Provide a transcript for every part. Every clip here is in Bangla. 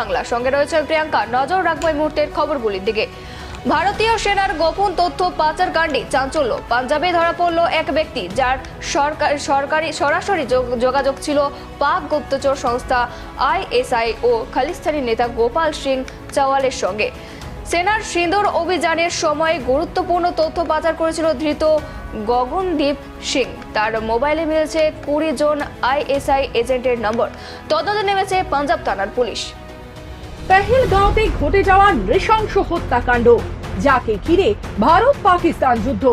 বাংলা। সঙ্গে রয়েছে প্রিয়াঙ্কা। নজর রাখব এই মুহূর্তের খবরগুলির দিকে। ভারতীয় সেনার গোপন তথ্য পাচার কাণ্ডে চাঞ্চল্য। পাঞ্জাবে ধরা পড়ল এক ব্যক্তি, যার সরকার সরকারি সরাসরি যোগ- যোগাযোগ ছিল পাক গুপ্তচর সংস্থা আইএসআই ও খালিস্তানি নেতা গোপাল সিং চাওয়ালের সঙ্গে। সেনার সিঁদুর অভিযানের সময় গুরুত্বপূর্ণ তথ্য পাচার করেছিল ধৃত গগনদীপ সিং। তার মোবাইলে মিলেছে কুড়ি জন আইএসআই এজেন্টের নম্বর। তদন্তে নেমেছে পাঞ্জাব থানার পুলিশ। পেহেলগাঁওতে ঘটে যাওয়া নৃশংস হত্যাকাণ্ড। যাকে ঘিরে ভারত পাকিস্তান যুদ্ধ।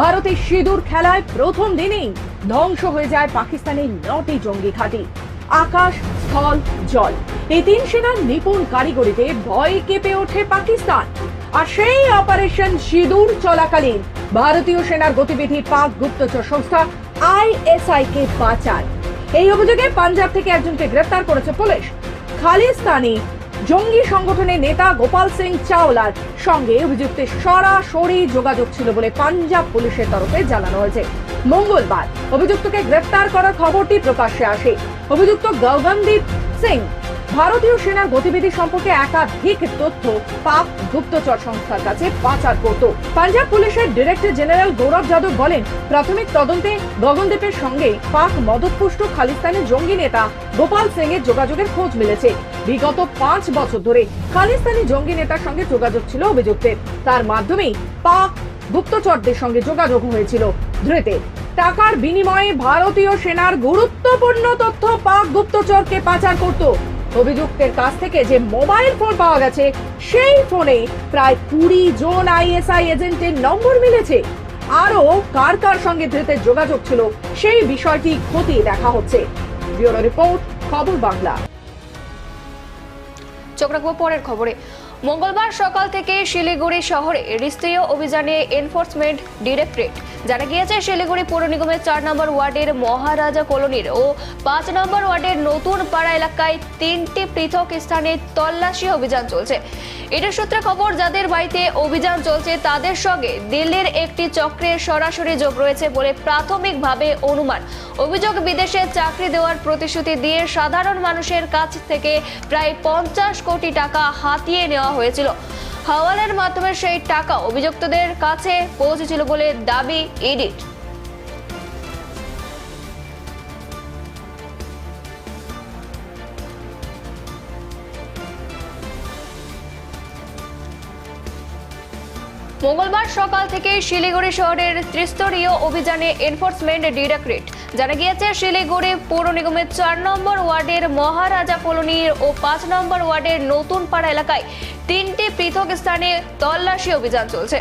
ভারতের সিঁদুর খেলায় প্রথম দিনেই ধ্বংস হয়ে যায় পাকিস্তানের নটি জঙ্গি ঘাঁটি। আকাশ, স্থল, জল। এই তিন সেনার নিপুণ কারিগরিতে ভয় কেঁপে ওঠে পাকিস্তান। আর সেই অপারেশন সিঁদুর চলাকালীন ভারতীয় সেনার গতিবিধি পাক গুপ্তচর সংস্থা আইএসআই কে পাচার এই অভিযোগে পাঞ্জাব থেকে একজনকে গ্রেফতার করেছে পুলিশ। খালিস্তানি জঙ্গি সংগঠনের নেতা গোপাল সিং চাওলার সঙ্গে অভিযুক্তের সরাসরি যোগাযোগ ছিল বলে পাঞ্জাব পুলিশের তরফে জানানো হয়েছে। মঙ্গলবার অভিযুক্তকে গ্রেফতার করার খবরটি প্রকাশ্যে আসে। অভিযুক্ত গগনদীপ সিং ভারতীয় সেনার গতিবিধি সম্পর্কে একাধিক তথ্য পাক গুপ্তচর সংস্থার কাছে পাচার করত। পাঞ্জাব পুলিশের ডিরেক্টর জেনারেল গৌরব যাদব বলেন, প্রাথমিক তদন্তে গগনদীপের সঙ্গে পাক মদতপুষ্ট খালিস্তানি জঙ্গি নেতা গোপাল সিং এর যোগাযোগের খোঁজ মিলেছে। বিগত পাঁচ বছর ধরে খালিস্তানি জঙ্গি নেতার সঙ্গে যোগাযোগ ছিল অভিযুক্তের। তার মাধ্যমেই পাক গুপ্তচরদের সঙ্গে যোগাযোগ হয়েছিল ধৃতের। টাকার বিনিময়ে ভারতীয় সেনার গুরুত্বপূর্ণ তথ্য পাক গুপ্তচরকে পাচার করত। অভিযুক্তের কাছ থেকে যে মোবাইল ফোন পাওয়া গেছে, সেই ফোনে প্রায় কুড়ি জন আইএসআই এজেন্টের নম্বর মিলেছে। আরও কার কার সঙ্গে ধৃতের যোগাযোগ ছিল, সেই বিষয়টি খতিয়ে দেখা হচ্ছে। ব্যুরো রিপোর্ট, খবর বাংলা। চোখ রাখব পরের খবরে। মঙ্গলবার সকাল থেকে শিলিগুড়ি শহরে রিস্তীয় অভিযানে এনফোর্সমেন্ট ডিরেক্টরেট। জানা গিয়েছে, শিলিগুড়ি পৌর নিগমের চার নম্বর ওয়ার্ডের মহারাজা কলোনির ও পাঁচ নম্বর ওয়ার্ডের নতুন পাড়া এলাকায় তিনটি পৃথক স্থানে তল্লাশি অভিযান চলছে। এটার সূত্রে খবর, যাদের বাড়িতে অভিযান চলছে, তাদের সঙ্গে দিল্লির একটি চক্রের সরাসরি যোগ রয়েছে বলে প্রাথমিকভাবে অনুমান। অভিযোগ, বিদেশে চাকরি দেওয়ার প্রতিশ্রুতি দিয়ে সাধারণ মানুষের কাছ থেকে প্রায় পঞ্চাশ কোটি টাকা হাতিয়ে নেওয়া হয়েছিল। হাওয়ালার মাধ্যমে সেই টাকা অভিযুক্তদের কাছে পৌঁছেছিল বলে দাবি ইডির। মঙ্গলবার সকাল থেকে শিলিগুড়ি শহরের ত্রিস্তরীয় অভিযানে এনফোর্সমেন্ট ডিরেক্টরেট। জানা গিয়েছে, শিলিগুড়ি পৌর নিগমের চার নম্বর ওয়ার্ডের মহারাজা কলোনির ও পাঁচ নম্বর ওয়ার্ডের নতুন পাড়া এলাকায় তিনটি পৃথক স্থানে তল্লাশি অভিযান চলছে।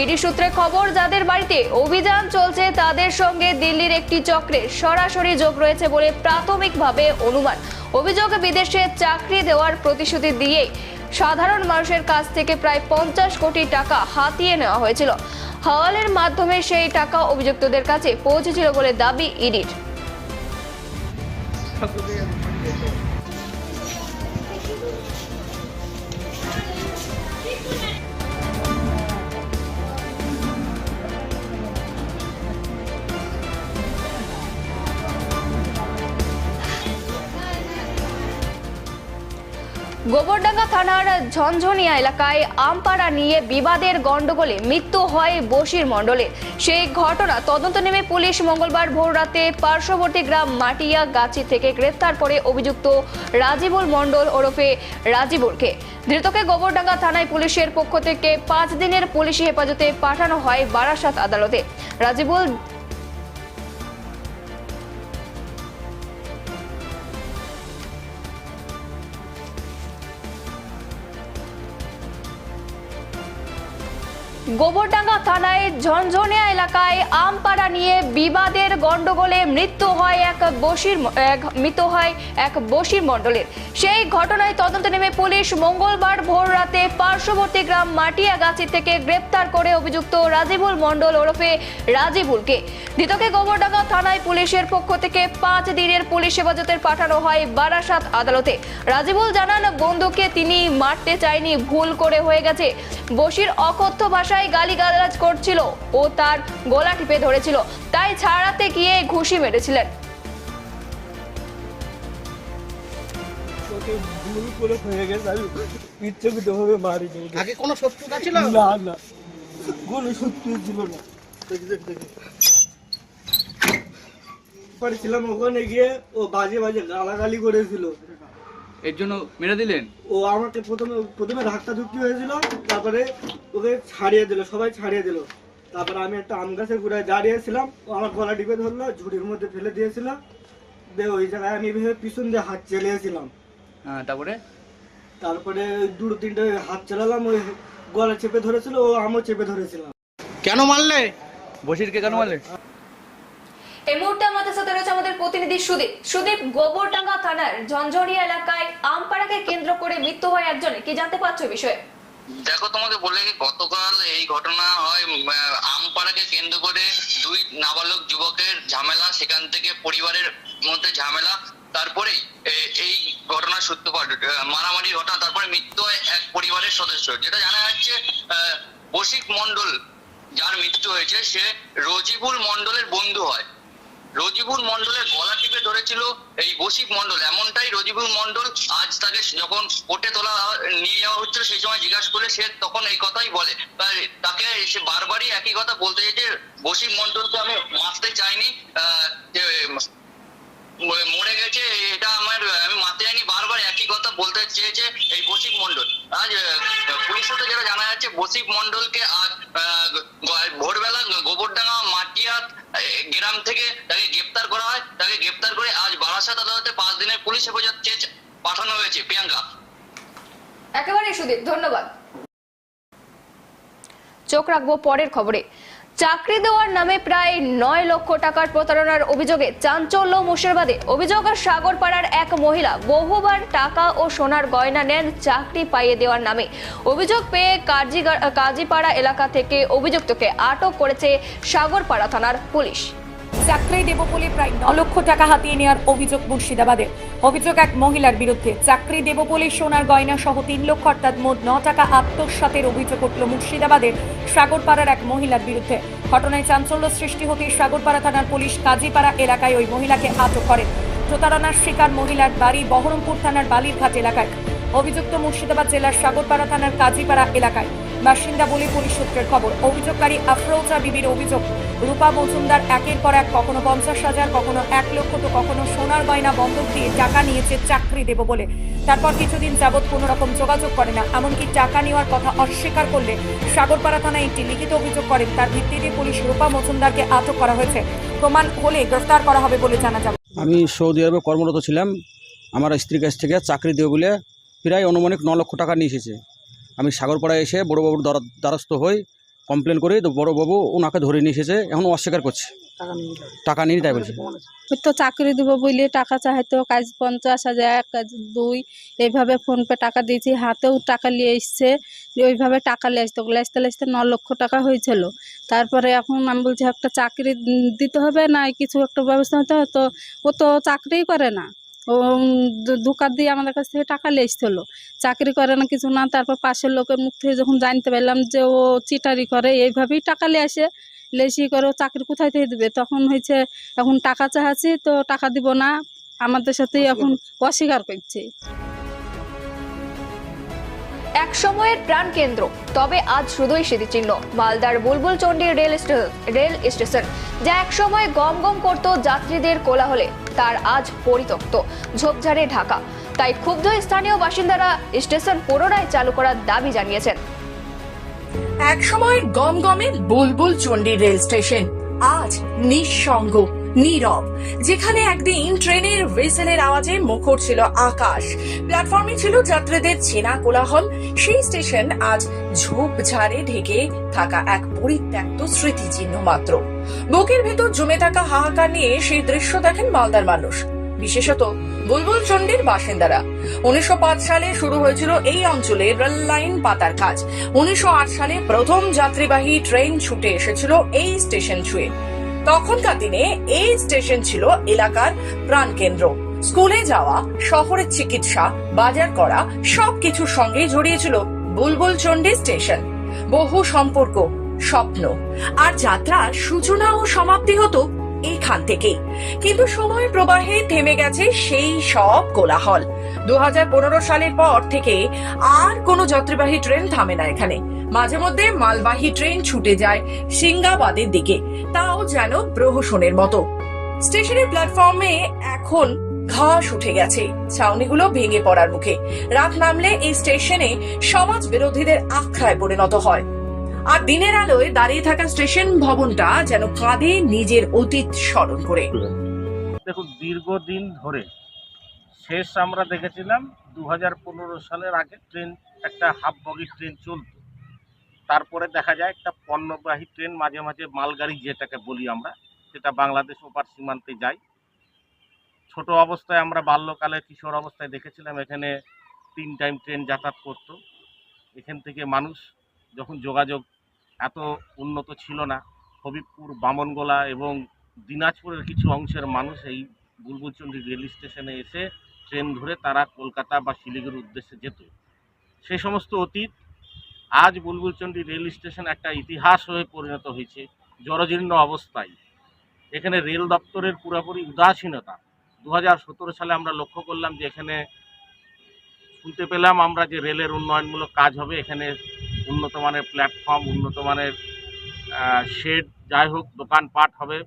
ইডি সূত্রে খবর, যাদের বাড়িতে অভিযান চলছে, তাদের সঙ্গে দিল্লির একটি চক্রে সরাসরি যোগ রয়েছে বলে প্রাথমিকভাবে অনুমান। অভিযোগ বিদেশে চাকরি দেওয়ার প্রতিশ্রুতি দিয়েই সাধারণ মানুষের কাছ থেকে প্রায় পঞ্চাশ কোটি টাকা হাতিয়ে নেওয়া হয়েছিল। হওয়ালের মাধ্যমে সেই টাকা অভিযুক্তদের কাছে পৌঁছেছিল বলে দাবি ইডির। গোবরডাঙ্গা থানার ঝনঝনিয়া এলাকায় আমপাড়া নিয়ে বিবাদের গণ্ডগোলে মৃত্যু হয় বশির মণ্ডলের সেই ঘটনা তদন্ত নেমে পুলিশ মঙ্গলবার ভোর রাতে পার্শ্ববর্তী গ্রাম মাটিয়া গাছি থেকে গ্রেফতার করে অভিযুক্ত রাজিবুল মণ্ডল ওরফে রাজিবুলকে ধৃতকে গোবরডাঙ্গা থানায় পুলিশের পক্ষ থেকে পাঁচ দিনের পুলিশি হেফাজতে পাঠানো হয় বারাসাত আদালতে। রাজিবুল গোবরডাঙ্গা থানায় ঝনঝনিয়া এলাকায় আমপাড়া নিয়ে বিবাদের গন্ডগোলে মৃত্যু হয় এক বসির মৃত্যু হয় এক বসির মণ্ডলের। সেই ঘটনায় তদন্তে নেমে পুলিশ মঙ্গলবার ভোর রাতে পার্শ্ববর্তী গ্রাম মাটিয়াগাছি থেকে গ্রেপ্তার করে অভিযুক্ত রাজিবুল মণ্ডল ওরফে রাজিবুলকে। ধৃতকে গোবরডাঙ্গা থানায় পুলিশের পক্ষ থেকে পাঁচ দিনের পুলিশ হেফাজতের পাঠানো হয় বারাসাত আদালতে। রাজিবুল জানান বন্ধুকে তিনি মারতে চায়নি ভুল করে হয়ে গেছে। বসির অকথ্য ভাষায় গালিগালাজ করছিল ও তার গলা টিপে ধরেছিল। তাই ছাড়াতে গিয়ে ঘুষি মেরেছিলেন। ওকে ভুল করে হয়ে গেছে আমি ইচ্ছাকৃত ভাবে মারিনি। আগে কোনো শত্রুতা ছিল? না না কোনো সত্যি ছিল না। দেখি দেখি দেখি। পারছিলাম ওখানে গিয়ে ও বাজে বাজে গালাগালি করেছিল। এর জন্য মেরে দিলেন? ও আমাকে প্রথমে প্রথমে ধাক্কা ধুক্কি হয়েছিল তারপরে ওকে ছাড়িয়ে দিল সবাই ছাড়িয়ে দিল। তারপরে আমি একটা আম গাছের গোড়ায় দাঁড়িয়েছিলাম ও আমার গলা টিপে ধরলো ঝুড়ির মধ্যে ফেলে দিয়েছিল। দিয়ে ওই জায়গায় আমি ভেবে পিছন দিয়ে হাত চেলিয়েছিলাম। হ্যাঁ তারপরে? তারপরে দুটো তিনটে হাত চালালাম ওই গলা চেপে ধরেছিল ও আমও চেপে ধরেছিলাম কেন মারলে? বসিরকে কেন মারলেন এই মুহূর্তে আমাদের সাথে রয়েছে আমাদের প্রতিনিধি সুদীপ। সুদীপ গোবরডাঙ্গা থানার ঝনঝনিয়া এলাকায় আমপাড়াকে কেন্দ্র করে মৃত্যু হয় একজনের কি জানতে পারছ বিষয়ে? দেখো তোমাকে বলে গতকাল এই ঘটনা হয় আমপাড়াকে কেন্দ্র করে দুই নাবালক যুবকের ঝামেলা সেখান থেকে পরিবারের মধ্যে ঝামেলা তারপরেই এই ঘটনার সূত্রপাত আহ, মারামারির ঘটনা তারপরে মৃত্যু হয় এক পরিবারের সদস্য। যেটা জানা যাচ্ছে বসিক মন্ডল যার মৃত্যু হয়েছে সে রজিবুল মন্ডলের বন্ধু হয়। রজিবুল মন্ডলের গলা টিপে ধরেছিল এই বসিক মন্ডল এমনটাই রজিবুল মন্ডল আজ তাকে যখন কোর্টে তোলা, নিয়ে যাওয়া হচ্ছিল, সেই সময় জিজ্ঞাসা করলে সে তখন এই কথাই বলে। তাকে সে বারবারই একই কথা বলতে যে বসিক মন্ডলকে আমি মারতে চাইনি মরে গেছে, এটা আমার, আমি মারতে বারবার একই কথা বলতে চেয়েছে এই বসিক মন্ডল আজ পুলিশ সূত্রে যেটা জানা যাচ্ছে, বসিক মন্ডলকে আজ ভোরবেলা গোবরডাঙ্গা মাটিয়া গ্রাম থেকে তাকে গ্রেপ্তার করা হয়। তাকে গ্রেপ্তার করে আজ বারাসাত আদালতে পাঁচ দিনের পুলিশ হেফাজত চেয়ে পাঠানো হয়েছে। প্রিয়াঙ্কা। একেবারে সুদীপ, ধন্যবাদ। চোখ রাখব পরের খবরে। চাকরি দেওয়ার নামে প্রায় নয় লক্ষ টাকার প্রতারণার অভিযোগে চাঞ্চল্য মুর্শিদাবাদে। অভিযোগ সাগরপাড়ার এক মহিলা বহুবার টাকা ও সোনার গয়না নেন চাকরি পাইয়ে দেওয়ার নামে। অভিযোগ পেয়ে কাজীপাড়া এলাকা থেকে অভিযুক্তকে আটক করেছে সাগরপাড়া থানার পুলিশ। চাকরি দেব বলে প্রায় ন লক্ষ টাকা হাতিয়ে নেওয়ার অভিযোগ মুর্শিদাবাদে। অভিযোগ এক মহিলার বিরুদ্ধে চাকরি দেব বলে সোনার গয়না সহ তিন লক্ষ, অর্থাৎ মোট ন টাকা আত্মসাতের অভিযোগ উঠল মুর্শিদাবাদের সাগরপাড়ার এক মহিলার বিরুদ্ধে। ঘটনায় চাঞ্চল্য সৃষ্টি হতে সাগরপাড়া থানার পুলিশ কাজীপাড়া এলাকায় ওই মহিলাকে আটক করে। প্রতারণার শিকার মহিলার বাড়ি বহরমপুর থানার বালিরঘাট এলাকায়। অভিযুক্ত মুর্শিদাবাদ জেলার সাগরপাড়া থানার কাজীপাড়া এলাকায়। বাসিন্দা বলে পুলিশ সূত্রের খবর, অভিযোগকারী আফরোজা বিবির অভিযোগ রূপা মজুমদার একের পর এক কখনো পঞ্চাশ হাজার, কখনো এক লক্ষ তো কখনো সোনার গয়না বন্ধক দিয়ে টাকা নিয়েছে, চাকরি দেব বলে। তারপর কিছুদিন যাবৎ কোনো রকম যোগাযোগ করে না, এমনকি টাকা নেওয়ার কথা অস্বীকার করলে সাগরপাড়া থানায় একটি লিখিত অভিযোগ করেন, তার ভিত্তিতে পুলিশ রূপা মজুমদারকে আটক করা হয়েছে। প্রমাণ হলে গ্রেফতার করা হবে বলে জানা যাবে। আমি সৌদি আরবে কর্মরত ছিলাম, আমার স্ত্রীর কাছ থেকে চাকরি দেবে বলে প্রায় অনুমানিক ন লক্ষ টাকা নিয়ে এসেছে। আমি সাগরপাড়ায় এসে বড়োবাবুর দ্বারা- দ্বারস্থ হই কমপ্লেন করে তো বড়োবাবু ওনাকে ধরে নিয়ে এসেছে এখন অস্বীকার করছে। টাকা নিয়ে তাই বলছে। তো চাকরি দিব বলে টাকা চাইতো কাজ পঞ্চাশ হাজার কাজ দুই এইভাবে ফোনপে টাকা দিয়েছি হাতেও টাকা নিয়ে এসছে ওইভাবে টাকা নিয়ে আসতো ওগুলো আসতে আসতে ন লক্ষ টাকা হয়েছিল। তারপরে এখন আমি বলছি একটা চাকরি দিতে হবে না কিছু একটা ব্যবস্থা হতে তো ও তো চাকরিই করে না। ও দোকান দিয়ে আমাদের কাছ থেকে টাকা হলো। চাকরি করে না কিছু না তারপর পাশের লোকের মুখ থেকে যখন জানতে পারলাম যে ও চিটারি করে এইভাবেই টাকা নিয়ে আসে। লেসি করে ও চাকরি কোথায় থেকে দেবে? তখন হয়েছে এখন টাকা চাহাচ্ছি তো টাকা দিব না। আমাদের সাথেই এখন অস্বীকার করছে। এক সময়ের প্রাণ কেন্দ্র। তবে আজ শুধুই স্মৃতিচিহ্ন। মালদার Bulbul Chandi rail rail station, যা একসময় গম গম করত যাত্রীদের কোলাহলে, তার আজ পরিত্যক্ত। ঝোপঝাড়ে ঢাকা। তাই ক্ষুব্ধ স্থানীয় বাসিন্দারা স্টেশন পুনরায় চালু করার দাবি জানিয়েছেন। এক সময় গমগমে বুলবুল চণ্ডী রেল স্টেশন। আজ নিঃসঙ্গ, নীরব, যেখানে একদিন ট্রেনের হুইসেলের আওয়াজে মুখর ছিল আকাশ। প্ল্যাটফর্মে ছিল যাত্রীদের চেনা কোলাহল। সেই স্টেশন আজ ঝোপঝাড়ে ঢেকে থাকা এক পরিত্যক্ত স্মৃতিচিহ্ন মাত্র। বুকের ভেতর জমে থাকা হাহাকার নিয়ে সেই দৃশ্য দেখেন মালদার মানুষ। বিশেষত বুলবুল চণ্ডীর বাসিন্দারা। উনিশশো পাঁচ সালে শুরু হয়েছিল এই অঞ্চলে রেল লাইন পাতার কাজ। উনিশশো আট সালে প্রথম যাত্রীবাহী ট্রেন ছুটে এসেছিল এই স্টেশন ছুঁয়ে। তখনকার দিনে এই স্টেশন ছিল এলাকার প্রাণকেন্দ্র। স্কুলে যাওয়া, শহরের চিকিৎসা, বাজার করা, সবকিছুর সঙ্গে জড়িয়েছিল বুলবুল চণ্ডী স্টেশন। বহু সম্পর্ক, স্বপ্ন। আর যাত্রার সূচনা ও সমাপ্তি হতো এইখান থেকে। কিন্তু সময়ের প্রবাহে থেমে গেছে সেই সব কোলাহল। দুহাজার পনেরো সালের পর থেকে আর কোনো যাত্রীবাহী ট্রেন থামে না এখানে। মাঝে মধ্যে মালবাহী ট্রেন ছুটে যায় সিঙ্গাবাদের দিকে। তাও যেন প্রহসনের মতো। স্টেশনের প্ল্যাটফর্মে এখন ঘাস উঠে গেছে। ছাউনিগুলো ভেঙে পড়ার মুখে। রাত নামলে এই স্টেশনে সমাজ বিরোধীদের আখড়ায় পরিণত হয়। আর দিনের আলোয় দাঁড়িয়ে থাকা স্টেশন ভবনটা যেন কাঁদে নিজের অতীত স্মরণ করে। দেখুন, দীর্ঘদিন ধরে শেষ আমরা দেখেছিলাম দু হাজার পনেরো সালের আগে ট্রেন, একটা হাফ বগি ট্রেন চলত। তারপরে দেখা যায় একটা পণ্যবাহী ট্রেন, মাঝে মাঝে মালগাড়ি যেটাকে বলি আমরা, সেটা বাংলাদেশ ওপার সীমান্তে যায়। ছোট অবস্থায় আমরা বাল্যকালে কিশোর অবস্থায় দেখেছিলাম, এখানে তিন টাইম ট্রেন যাতায়াত করতো। এখান থেকে মানুষ যখন যোগাযোগ এত উন্নত ছিল না। হবিবপুর, বামনগোলা এবং দিনাজপুরের কিছু অংশের মানুষ এই বুলবুলচন্ডী রেল স্টেশনে এসে ট্রেন ধরে তারা কলকাতা বা শিলিগুড়ির উদ্দেশ্যে যেত। সে সমস্ত অতীত আজ বুলবুলচন্ডী রেল স্টেশন একটা ইতিহাস হয়ে পরিণত হয়েছে, জরজীর্ণ অবস্থায়। এখানে রেল দপ্তরের পুরোপুরি উদাসীনতা। দু হাজার সতেরো সালে আমরা লক্ষ্য করলাম যে এখানে শুনতে পেলাম আমরা যে রেলের উন্নয়নমূলক কাজ হবে, এখানে উন্নত মানের প্ল্যাটফর্ম উন্নত মানের শেড যাই হোক, দোকানপাট হবে।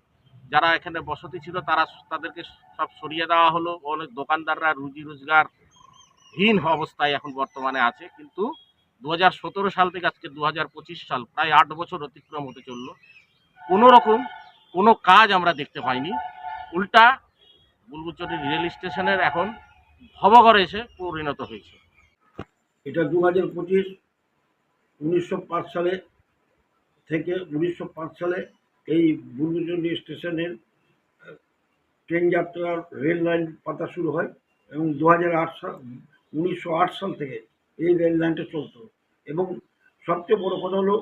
যারা এখানে বসতি ছিল, তারা তাদেরকে সব সরিয়ে দেওয়া হলো। অনেক দোকানদাররা রুজি রোজগার হীন অবস্থায় এখন বর্তমানে আছে। কিন্তু দু হাজার সতেরো সাল থেকে আজকে দু হাজার পঁচিশ সাল, প্রায় আট বছর অতিক্রম হতে চলল। কোনো রকম কোনো কাজ আমরা দেখতে পাইনি। উল্টা বুলবুচরি রেল স্টেশনের এখন ভবঘরে এসে পরিণত হয়েছে। এটা দু হাজার পঁচিশ উনিশশো পাঁচ সালে থেকে উনিশশো পাঁচ সালে এই বুলবুচন্ডী স্টেশনের ট্রেন যাত্রার রেল লাইন পাতা শুরু হয় এবং দু হাজার আট সাল, উনিশশো আট সাল থেকে এই রেল লাইনটা চলতো। এবং সবচেয়ে বড় কথা হলো,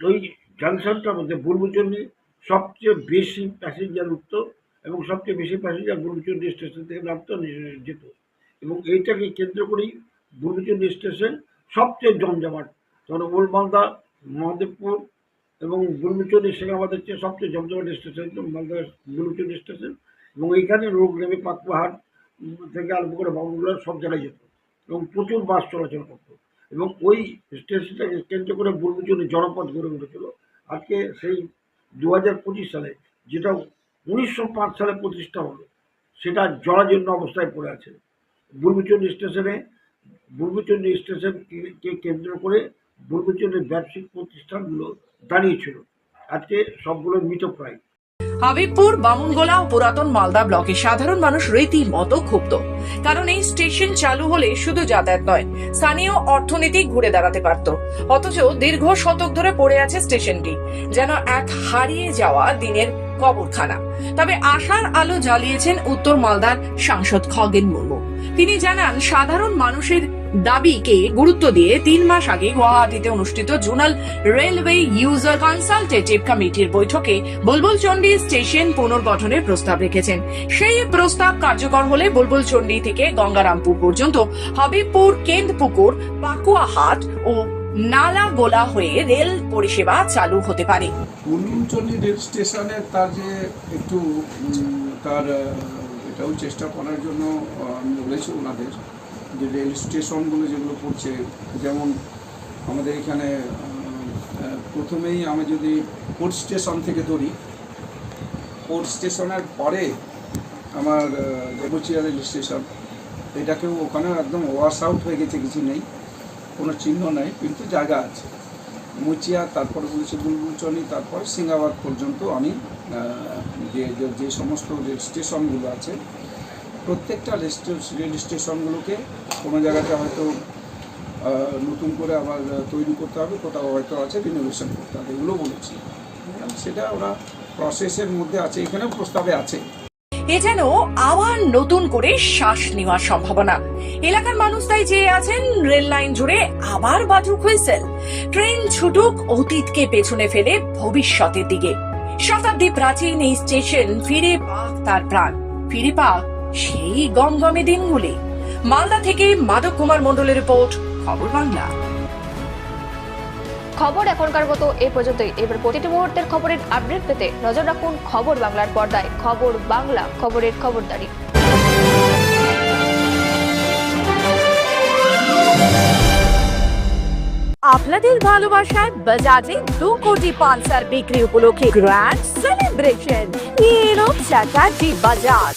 ওই জাংশনটার মধ্যে বুলবুচন্ডী সবচেয়ে বেশি প্যাসেঞ্জার উঠতো এবং সবচেয়ে বেশি প্যাসেঞ্জার বুলবুচন্ডী স্টেশন থেকে নামতো, যেত। এবং এইটাকে কেন্দ্র করেই বুলবুচন্ডী স্টেশন সবচেয়ে জমজমাট মালদা, মহাদেবপুর এবং বুলবুচন্ডী সেনাবাদের চেয়ে সবচেয়ে জমজমাট স্টেশন মালদা বুলবুচন্ডী স্টেশন। এবং এইখানে রোগ নেমে পাতপাহাড় থেকে আরম্ভ করে বাবুগুলো সব জায়গায় যেত এবং প্রচুর বাস চলাচল করতো। এবং ওই স্টেশনটাকে কেন্দ্র করে বুলবুচন্ডী জনপথ গড়ে উঠেছিল। আজকে সেই দু হাজার পঁচিশ সালে যেটা উনিশশো পাঁচ সালে প্রতিষ্ঠা হলো, সেটা জরাজীর্ণ অবস্থায় পড়ে আছে। বুলবুচন্ডী স্টেশনে বুলবুচন্ডী স্টেশনকে কেন্দ্র করে ব্যবসায়িক প্রতিষ্ঠানগুলো দাঁড়িয়েছিল। আজকে সবগুলো হাবিবপুর, বামুনগোলা ও পুরাতন মালদা ব্লকে সাধারণ মানুষ ক্ষুব্ধ। কারণ এই স্টেশন চালু হলে শুধু যাতায়াত নয়, স্থানীয় অর্থনীতি ঘুরে দাঁড়াতে পারত। অথচ দীর্ঘ শতক ধরে পড়ে আছে স্টেশনটি, যেন এক হারিয়ে যাওয়া দিনের কবরখানা। তবে আশার আলো জ্বালিয়েছেন উত্তর মালদার সাংসদ খগেন মুর্মু। তিনি জানান, সাধারণ মানুষের দাবিকে গুরুত্ব দিয়ে তিন মাস আগে গুয়াহাটিতে অনুষ্ঠিত জোনাল রেলওয়ে ইউজার কনসালটেটিভ কমিটির বৈঠকে বুলবুল চন্ডী স্টেশন পুনর্গঠনের প্রস্তাব রেখেছেন। সেই প্রস্তাব কার্যকর হলে বুলবুল চন্ডী থেকে গঙ্গারামপুর পর্যন্ত হাবিবপুর, কেন্দ্রপুকুর পাকুয়াহাট ও নালাগোলা হয়ে রেল পরিষেবা চালু হতে পারে। বুলবুলচন্ডী রেল স্টেশনে তার যে একটু তার এটাও চেষ্টা করার জন্য আমি বলেছি ওনাদের যে রেল স্টেশনগুলো যেগুলো পড়ছে, যেমন আমাদের এখানে প্রথমেই আমি যদি পোর্ট স্টেশন থেকে ধরি পোর্ট স্টেশনের পরে আমার দেবচিয়া রেল স্টেশন, এটাকেও ওখানে একদম ওয়াশ আউট হয়ে গেছে, কিছু নেই, কোনো চিহ্ন নেই, কিন্তু জায়গা আছে। মুচিয়া, তারপরে বলেছে বুলবুলচনি তারপর সিঙ্গাবাদ পর্যন্ত আমি যে যে- সমস্ত রেল স্টেশনগুলো আছে, প্রত্যেকটা রেল স্টেশনগুলোকে কোনো জায়গাতে হয়তো নতুন করে আবার তৈরি করতে হবে, কোথাও হয়তো আছে রিনোভেশন করতে হবে, এগুলো বলেছি। সেটা ওরা প্রসেসের মধ্যে আছে, এখানেও প্রস্তাবে আছে। এ যেন আবার নতুন করে শ্বাস নেওয়ার সম্ভাবনা। এলাকার মানুষ তাই চেয়ে আছেন, রেল লাইন জুড়ে আবার বাজুক হুইসেল। ট্রেন ছুটুক, অতীতকে পেছনে ফেলে ভবিষ্যতের দিকে। শতাব্দী প্রাচীন এই স্টেশন ফিরে পাক তার প্রাণ। ফিরে পাক সেই গমগমে দিনগুলি। মালদা থেকে মাধব কুমার মন্ডলের রিপোর্ট, খবর বাংলা। খবর এখনকার মতো এ পর্যন্তই। এবার প্রতিটি মুহূর্তের খবরের আপডেট পেতে নজর রাখুন খবর বাংলার পর্দায়। খবর বাংলা, খবরের খবরদারি। আপনাদের ভালোবাসায় বাজাজে দু কোটি পালসার বিক্রি উপলক্ষে গ্র্যান্ড সেলিব্রেশন নিয়ে এলো চ্যাটার্জি বাজাজ